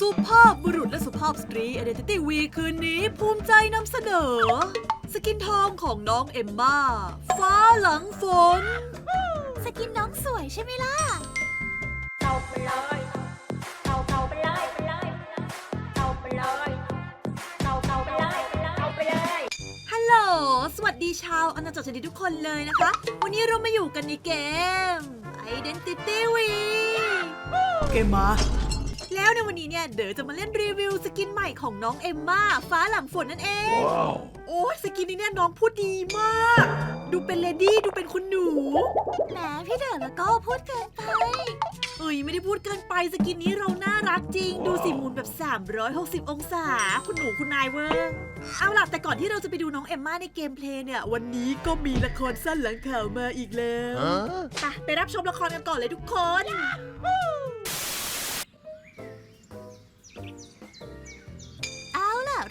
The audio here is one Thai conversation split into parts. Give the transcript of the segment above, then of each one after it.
สุภาพบุรุษและสุภาพสตรี Identity Week คืนนี้ภูมิใจนำเสนอ สกินทองของน้องเอมมาฟ้าหลังฝน สกินน้องสวยใช่ไหมล่ะ เอาไปเลยเอาเอาไปเลยไปเลยเอาไปเลยเอาเอาไปเลยเอาไปเลย ฮัลโหล สวัสดีชาวอาณาจักรชนิดทุกคนเลยนะคะ วันนี้เรามาอยู่กันในเกม Identity Week เกมมา แล้วในวันนี้เนี่ยเดี๋ยวจะมาเล่นรีวิวสกินใหม่ของน้องเอมมาฟ้าหลังฝนนั่นเองโอ้ยสกินนี้เนี่ยน้องพูดดีมาก ดูเป็นเลดี้ดูเป็นคุณหนูแหมพี่เด๋อแล้วก็พูดเกินไปเอ้ยไม่ได้พูดเกินไปสกินนี้เราน่ารักจริงดูสิหมุนแบบ 360 องศา คุณหนูคุณนายเวอร์เอาล่ะแต่ก่อนที่เราจะไปดูน้องเอมม่าในเกมเพลย์เนี่ย วันนี้ก็มีละครสั้นหลังข่าวมาอีกแล้วไปไปรับชมละครกันก่อนเลยทุกคนเ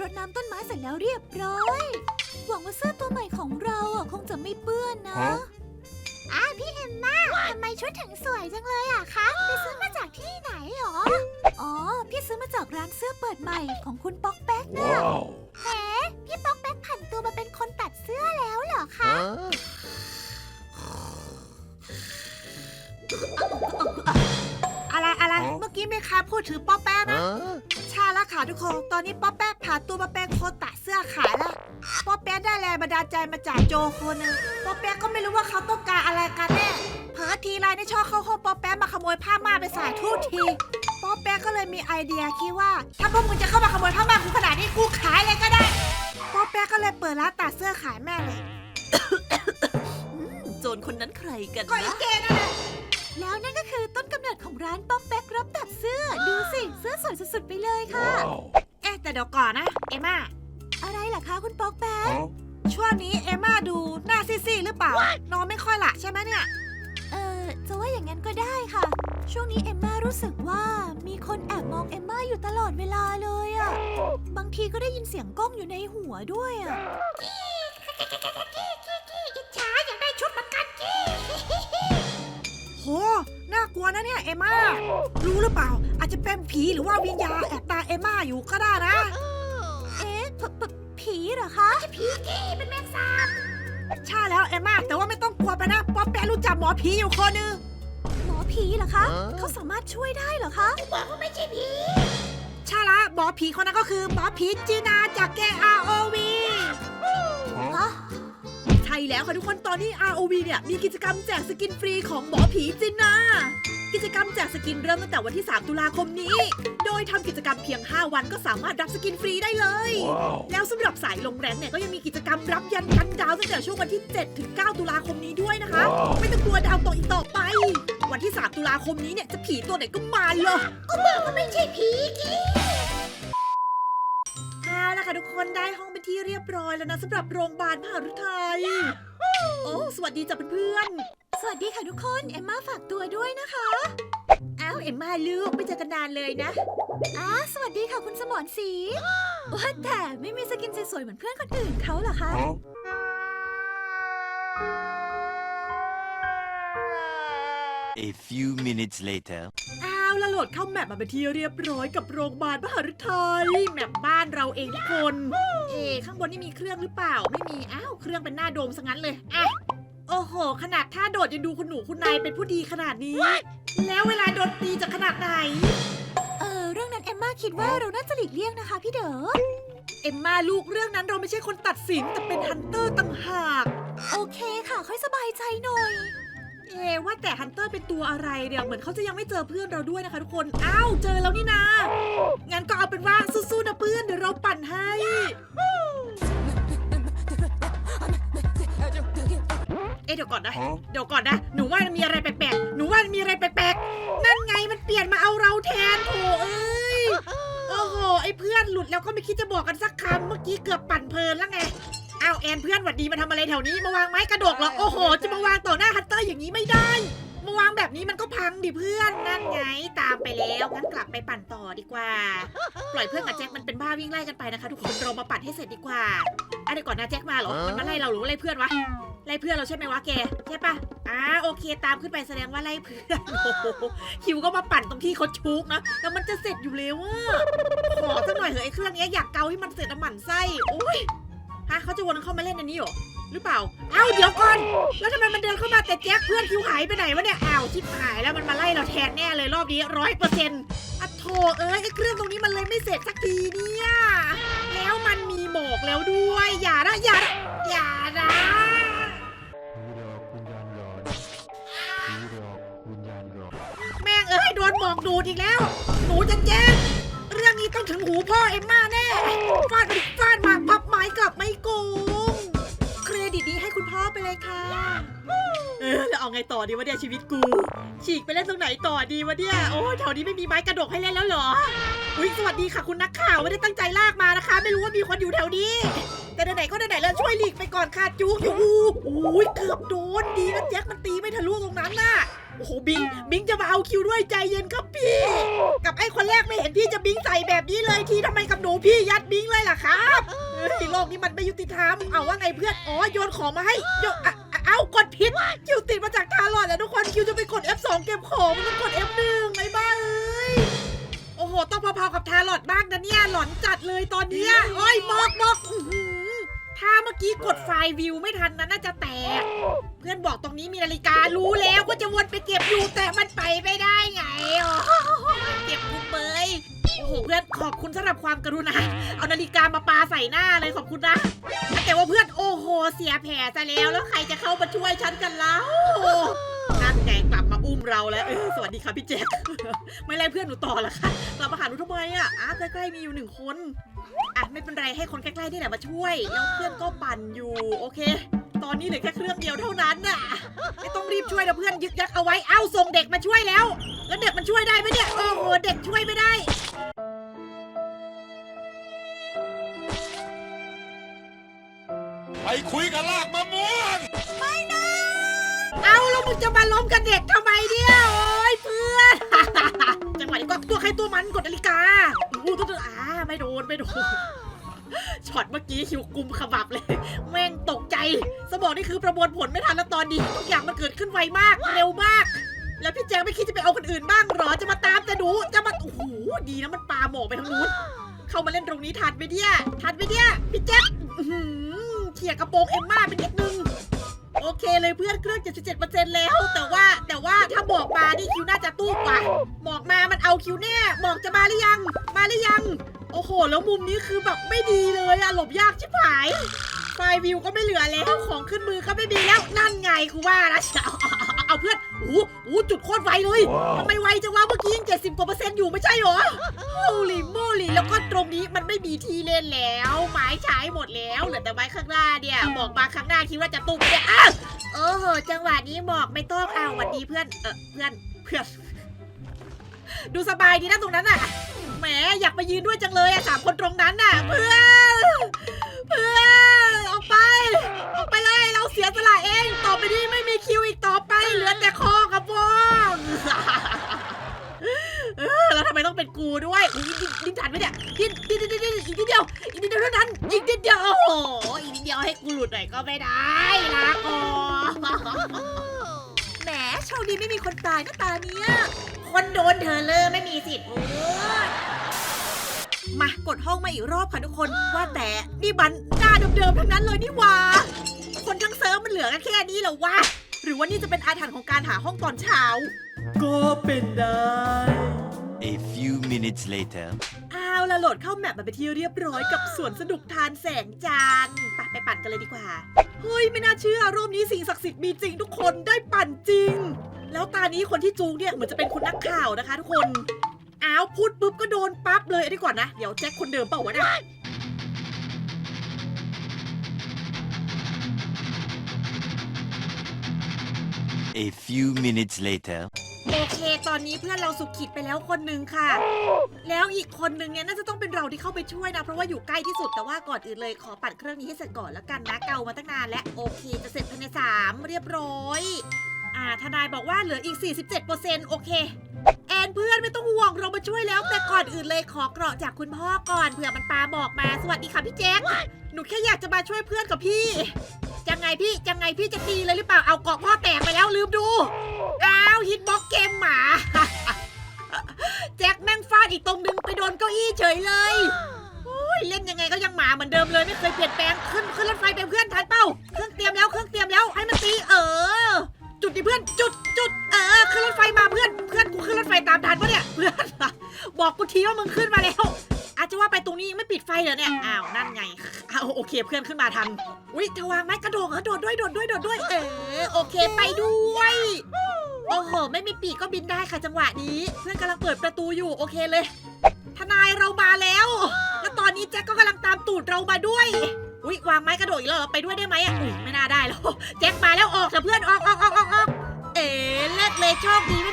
รดน้ำต้นไม้เสร็จแล้วเรียบร้อย หวังว่าเสื้อตัวใหม่ของเราอะคงจะไม่เปื้อนนะ อ้าพี่เอมมาทำไมชุดถึงสวยจังเลยอะคะไปซื้อมาจากที่ไหนหรอ อ๋อ พี่ซื้อมาจากร้านเสื้อเปิดใหม่ของคุณป๊อกแป๊กนะแหมพี่ป๊อกแป๊กผันตัวมาเป็นคนตัดเสื้อแล้วเหรอคะอะไรอะไร เมื่อกี้แม่ค้าพูดถึงป๊อปแป๊ะนะใชาละ ค่ะทุกคน ตอนนี้ป๊อปแป๊ะผ่านตัวมาเป็นโคตะเสื้อขายแล้วป๊อปแป๊ะได้แรงบันดาลใจมาจากโจคนหนึงป๊อปแป๊ะก็ไม่รู้ว่าเขาต้องการอะไรกันแน่ เผลอทีไรนี่ชอบเข้าห้องป๊อปแป๊ะมาขโมยผ้าม่านไปใส่ทุกทีป๊อปแป๊ะก็เลยมีไอเดียคิดว่า ถ้าพวกมึงจะเข้ามาขโมยผ้าม่านกูขนาดนี้กูขายเลยก็ได้ป๊อปแป๊ะก็เลยเปิดร้านตัดเสื้อขายแม่เลยอืมโจรคนนั้นใครกันก็อีนะเกนั่นแหละ แล้วนั่นก็คือต้นกำเนิดของร้านป๊อกแป๊กรับตัดเสื้อ ดูสิเสื้อสวยสุดๆไปเลยค่ะ เอ๊ะแต่เดี๋ยวก่อนนะ เอมม่าอะไรล่ะคะคุณป๊อกแป๊กช่วงนี้เอมม่าดูหน้าซีดๆหรือเปล่านอนไม่ค่อยหละใช่ไหมเนี่ย เออจะว่าอย่างนั้นก็ได้ค่ะ ช่วงนี้เอมม่ารู้สึกว่ามีคนแอบมองเอมม่าอยู่ตลอดเวลาเลยอะบางทีก็ได้ยินเสียงกล้องอยู่ในหัวด้วยอะ ลัวนะเนี่ยเอมม่ารู้หรือเปล่า อาจจะเป็นผีหรือว่าวิญญาณแอบตามเอมม่าอยู่ก็ได้นะ เอ๊ะผผผีเหรอคะผีกี้เป็นแมงสาบใช่แล้วเอมม่าแต่ว่าไม่ต้องกลัวไปนะป๊อปแปะรู้จักหมอผีอยู่คนนึงหมอผีเหรอคะเขาสามารถช่วยได้เหรอคะใช่ละหมอผีคนนั้นก็คือหมอผีจีนาจากเกม ROV ฮะใช่ แล้วค่ะทุกคนตอนนี้ ROV เนี่ยมีกิจกรรมแจกสกินฟรีของหมอผีจินนากิจกรรมแจกสกินเริ่มตั้งแต่วันที่ 3 ตุลาคมนี้ โดยทำกิจกรรมเพียง 5 วันก็สามารถรับสกินฟรีได้เลยแล้วสำหรับสายลงแรงเนี่ยก็ยังมีกิจกรรมรับยันกันดาวตั้งแต่ช่วงวันที่ 7 ถึง 9 ตุลาคมนี้ด้วยนะคะไม่ต้องกลัวดาวตกอีกต่อไป วันที่ 3 ตุลาคมนี้เนี่ยจะผีตัวไหนก็มาเลยก็บอกว่าไม่ใช่ผีกี้เอาละค่ะทุกคนได้ห้องเป็น ที่เรียบร้อยแล้วนะสำหรับโรงพยาบาลมหาฤทัยโอ้สวัสดีจ้ะเพื่อนสวัสดีค่ะทุกคนเอมมาฝากตัวด้วยนะคะๆอ้าวเอ็มมาลูกไม่เจอกันนานเลยนะอ้าสวัสดีค่ะคุณสมรศรีว่าแต่ไม่มีสกินสวยๆเหมือนเพื่อนคนอื่นเขาเหรอคะ A few minutes later. อ้าวแล้วโหลดเข้าแมปมาเป็นที่เรียบร้อยกับโรงพยาบาลมหาฤทัยแมปบ้านเราเองทุกคน เอ๊ะข้างบนนี่มีเครื่องหรือเปล่า ไม่มี อ้าว เครื่องเป็นหน้าโดมซะงั้นเลย อะ โอ้โห ขนาดท่าโดดยังดูคุณหนูคุณนายเป็นผู้ดีขนาดนี้ แล้วเวลาโดนตีจะขนาดไหน เออเรื่องนั้นเอมมาคิดว่าเราน่าจะหลีกเลี่ยงนะคะพี่เด๋อเอ็มมาลูกเรื่องนั้นเราไม่ใช่คนตัดสินแต่เป็นฮันเตอร์ต่างหาก โอเคค่ะ ค่อยสบายใจหน่อย เอ๊ะว่าแต่ฮันเตอร์เป็นตัวอะไรเนี่ยเหมือนเขาจะยังไม่เจอเพื่อนเราด้วยนะคะทุกคนอ้าวเจอแล้วนี่นะงั้นก็เอาเป็นว่าสู้ๆนะเพื่อนเดี๋ยวเราปั่นให้เอ๊ะเดี๋ยวก่อนนะ เดี๋ยวก่อนนะ หนูว่ามันมีอะไรแปลกๆ หนูว่ามันมีอะไรแปลกๆ นั่นไงมันเปลี่ยนมาเอาเราแทนโถเอ้ย โอ้โห ไอ้เพื่อนหลุดแล้วก็ไม่คิดจะบอกกันสักคำ เมื่อกี้เกือบปั่นเพลินแล้วไง อ้าวแอนเพื่อนหวัดดีมาทำอะไรแถวนี้มาวางไม้กระดกเหรอโอ้โห จะมาวางต่อหน้าฮันเตอร์อย่างนี้ไม่ได้ มาวางแบบนี้มันก็พังดิเพื่อนนั่นไงตามไปแล้วงั้นกลับไปปั่นต่อดีกว่า ปล่อยเพื่อนกับแจ็คมันเป็นบ้าวิ่งไล่กันไปนะคะ ทุกคนเรามาปั่นให้เสร็จดีกว่าอะเดี๋ยวก่อนนะแจ็คมาเหรอมันมาไล่เราหรือว่าไล่เพื่อนวะไล่เพื่อนเราใช่ไหมวะแกใช่ปะอ่าโอเค ตามขึ้นไปแสดงว่าไล่เพื่อนโอ้โหคิวก็มาปั่นตรงที่เขาชุกนะแล้วมันจะเสร็จอยู่แล้วอะขอสักหน่อยเถอะไอ้เครื่องเนี้ยอยากเกาให้มันเสร็จน้ำมันไส้โอ้ย ฮะเขาจะวนเข้ามาเล่นอันนี้เหรอ หรือเปล่า เอ้าเดี๋ยวก่อน แล้วทำไมมันเดินเข้ามาแต่แจ็คเพื่อนคิวหายไปไหนวะเนี่ยอ้าวชิบหายแล้วมันมาไล่เราแทนแน่เลยรอบนี้ร้อยเปอร์เซ็นต์อะโถเอ้ยไอ้เครื่องตรงนี้มันเลยไม่เสร็จสักทีเนี่ย แล้วมันมีหมอกแล้วด้วย อย่านะอย่านะอย่านะแม่งเอ้ยโดนหมอกดูดอีกแล้ว หนูจะแจ้งเรื่องนี้ต้องถึงหูพ่อเอ็มม่าแน่ฟาดไปฟาด โกง เครดิตนี้ให้คุณ พ่อไปเลยค่ะ เออแล้วเอาไงต่อดีวะเนี่ยชีวิตกู ฉีกไปเล่นตรงไหนต่อดีวะเนี่ย โอ้ยแถวนี้ไม่มีไม้กระดกให้เล่นแล้วเหรอ อุ้ยสวัสดีค่ะคุณนักข่าวไม่ได้ตั้งใจลากมานะคะ ไม่รู้ว่ามีคนอยู่แถวนี้ แต่ไหนๆก็ไหนๆแล้วช่วยหลีกไปก่อนค่ะจุกอยู่อุ้ยเกือบโดนดีนะแจ็คมันตีไม่ทะลุตรงนั้นน่ะโอ้โหบิงบิงจะมาเอาคิวด้วยใจเย็นครับพี่ กับไอ้คนแรกไม่เห็นพี่จะบิงใส่แบบนี้เลยทีทำไมกับหนูพี่ยัดบิงเลยล่ะครับโลกนี้มันไม่ยุติธรรมเอาว่าไงเพื่อนอ๋อโยนของมาให้โยอะอะเอากดผิดคิวติดมาจากทารอดแล้วทุกคนคิวจะไปกด F2 เก็บของมันต้องกด F1 ไอ้บ้าเอ้ยโอ้โห ต้องพอๆกับทารอดมากนะเนี่ยหลอนจัดเลยตอนเนี้ยโอ้ยมอกมอกอื้อหือถ้าเมื่อกี้กดไฟล์วิวไม่ทันนะน่าจะแตก เพื่อนบอกตรงนี้มีนาฬิการู้แล้วก็จะวนไปเก็บอยู่แต่มันไปไม่ได้ไงโอ้โห พื่อนขอบคุณสำหรับความกรุณา เอานาฬิกามาปาใส่หน้าเลยขอบคุณนะ แต่ว่าเพื่อนโอ้โหเสียแผลซะแล้วแล้วใครจะเข้ามาช่วยฉันกันแล้วนั่นไงกลับมาอุ้มเราแล้วเออสวัสดีค่ะพี่แจ๊คไม่ไล่เพื่อนหนูต่อเหรอคะกลับมาหาหนูทำไมอะอะใกล้ๆมีอยู่หนึ่งคนอะไม่เป็นไรให้คนใกล้ๆนี่แหละมาช่วย แล้วเพื่อนก็ปั่นอยู่โอเค ตอนนี้เหลือแค่เครื่องเดียวเท่านั้นน่ะไม่ต้องรีบช่วยนะเพื่อนยึกยักเอาไว้เอ้าส่งเด็กมาช่วยแล้ว แล้วเด็กมันช่วยได้ไหมเนี่ยโอ้โหเด็กช่วยไม่ได้ ไปคุยกับลากมะม่วงเอาแล้วมึงจะมาล้มกับเด็กทำไมเนี่ยโอ้ยเพื่อน จังหวะนี้ก็ตัวใครตัวมันกดนาฬิกาอู้ตัวตัวอ่าไม่โดนไม่โดนช็อตเมื่อกี้คิวกุมขมับเลย แม่งตกใจ สมองนี่คือประมวลผลไม่ทันแล้วตอนนี้ทุกอย่างมันเกิดขึ้นไวมากเร็วมาก แล้วพี่แจงไม่คิดจะไปเอาคนอื่นบ้างหรอจะมาตามแต่หนูจะมาโอ้โหดีนะมันปาหมอกไปทางนู้นเข้ามาเล่นตรงนี้ทันไหมเนี่ยทันไหมเนี่ยพี่แจ๊ค ลียดกระโปรงเอ็มม่าไปนิดนึง โอเคเลยเพื่อนเครื่อง 77%แล้ว แต่ว่าแต่ว่าถ้าบอกมานี่คิวน่าจะตู้กว่าบอกมามันเอาคิวแน่บอกจะมาหรือยัง มาหรือยัง โอ้โห แล้วมุมนี้คือแบบไม่ดีเลยอะหลบยากชิบหาย ไฟล์วิวก็ไม่เหลือแล้ว ของขึ้นมือก็ไม่มีแล้ว นั่นไงกูว่านะเอา เอาเพื่อนโอ้โหจุดโคตรไวเลยทำไมไวจังวะเมื่อกี้ยัง70กว่าเปอร์เซ็นต์อยู่ไม่ใช่เหรอโฮลิโมลีแล้วก็ตรงนี้มันไม่มีที่เล่นแล้ว ไม้ใช้หมดแล้วเหลือแต่ไม้ข้างหน้าเนี่ยบอกมาข้างหน้าคิดว่าจะตุ้มเนี่ยอ้าวโอ้โหจังหวะนี้บอกไม่ต้องอ้าวหวัดดีเพื่อนเออเพื่อนเพื่อนดูสบายดีนะตรงนั้นอะแหมอยากไปยืนด้วยจังเลยอะสามคนตรงนั้นน่ะ เพื่อนเพื่อนออกไป ออกไปเลยเราเสียสละเอง ต่อไปนี้ไม่มีคิวอีกต่อไปเหลือแต่คอกับวอง เออแล้วทำไมต้องเป็นกูด้วยอุ๊ยดิ้นดิ้นทันไหม เนี่ยดิ้นดิ้นดิ้นดิ้นอีกนิดเดียวอีกนิดเดียวเท่านั้นอีกนิดเดียวโอ้โหอีกนิดเดียวให้กูหลุดหน่อยก็ไม่ได้ลาก่อแหมโชคดีไม่มีคนตายนะตาเนี้ยคนโดนเธอเลยไม่มีสิทธิ์พูดมากดห้องมาอีกรอบค่ะทุกคนว่าแต่นี่บันหน้าเดิมๆทั้งนั้นเลยนี่ว่าคนทั้งเซิร์ฟมันเหลือกันแค่นี้เหรอวะหรือว่านี่จะเป็นอาถรรพ์ของการหาห้องตอนเช้า ก็เป็นได้ A few minutes later. โหลดเข้าแมปมาไปนที่เรียบร้อยกับสวนสนุกทานแสงจันทร์ไปไปปั่นกันเลยดีกว่า เฮ้ยไม่น่าเชื่อรอบนี้สิ่งศักดิ์สิทธิ์มีจริงทุกคนได้ปั่นจริง แล้วตานี้คนที่จูงเนี่ยเหมือนจะเป็นคุณนักข่าวนะคะ ทุกคน อ้าวพูดปุ๊บก็โดนปั๊บเลยอันนี้ก่อนนะ เดี๋ยวแจ็คคนเดิมเปล่าวะเนี่ย A few minutes later. โอเคตอนนี้เพื่อนเราสุขขิดไปแล้วคนหนึ่งค่ะ แล้วอีกคนนึงเนี่ยน่าจะต้องเป็นเราที่เข้าไปช่วยนะ เพราะว่าอยู่ใกล้ที่สุดแต่ว่าก่อนอื่นเลยขอปัดเครื่องนี้ให้เสร็จก่อนแล้วกันนะเก่ามาตั้งนานและโอเค จะเสร็จภายในสามเรียบร้อยอ่าทนายบอกว่าเหลืออีก 47%โอเค แอนเพื่อนไม่ต้องห่วงเรามาช่วยแล้ว แต่ก่อนอื่นเลยขอเกราะจากคุณพ่อก่อนเผื่อมันปาบอกมาสวัสดีค่ะพี่แจ๊คหนูแค่อยากจะมาช่วยเพื่อนกับพี่ ยังไงพี่ยังไงพี่จะตีเลยหรือเปล่าเอาเกาะพ่อแตกไปแล้วลืมดูอ้าวฮิตบ็อกเกมหมาแจ็คแม่งฟาดอีกตรงนึงไปโดนเก้าอี้เฉยเลยเล่นยังไงก็ยังหมาเหมือนเดิมเลยไม่เคยเปลี่ยนแปลงขึ้นขึ้นรถไฟเป็นเพื่อนทันเป้าเครื่องเตรียมแล้วเครื่องเตรียมแล้วให้มันตีเออ จุดดิเพื่อนจุดจุดเออขึ้นรถไฟมาเพื่อนเพื่อนกูขึ้นรถไฟตามทันปะเนี่ยเพื่อนบอกกูทีว่ามึงขึ้นมาแล้ว อาจจะว่าไปตรงนี้ยังไม่ปิดไฟเหรอเนี่ย อ้าว นั่นไง เอาโอเคเพื่อนขึ้นมาทัน อุ้ยเธอวางไม้กระโดดเหรอโดดด้วยโดดด้วยโดดด้วย เออโอเคไปด้วย โอ้โห ไม่มีปีกก็บินได้ค่ะจังหวะนี้ เพื่อนกำลังเปิดประตูอยู่โอเคเลย ทนายเรามาแล้ว แล้วตอนนี้แจ็คก็กำลังตามตูดเรามาด้วย อุ้ยวางไม้กระโดดอีกแล้วไปด้วยได้ไหมอะไม่น่าได้แล้ว แจ็คมาแล้วออกเถอะเพื่อนออกออกออกออกเอ๋เลิกเลยโชคดี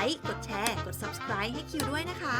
ไลค์ กดแชร์ กด subscribe ให้คิวด้วยนะคะ